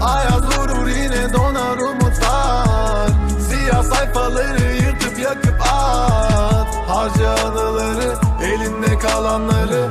Ayaz vurur yine donar umutlar. Siyah sayfaları yırtıp yakıp at. Harca anıları elinde kalanları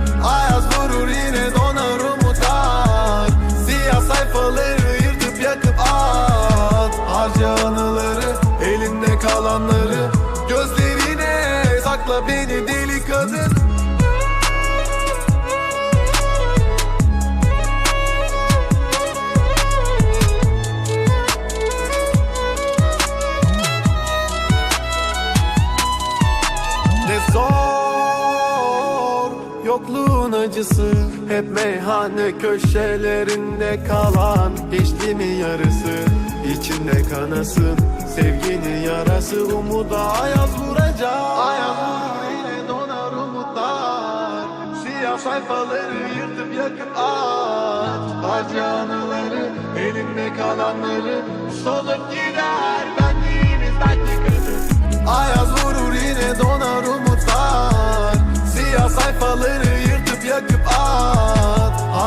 elinde kalanları Gözlerine sakla beni deli kadın Yokluğun acısı Hep meyhane köşelerinde kalan Geçti mi yarısı içinde kanasın Sevginin yarası. Umuda ayaz vuracak Ayaz vurur yine donar umutlar. Siyah sayfaları yırtıp yakıp at Harca anıları elinde kalanları Solup gider. Benliğimiz belki kadın Ayaz vurur yine donar umutlar. Siyah sayfaları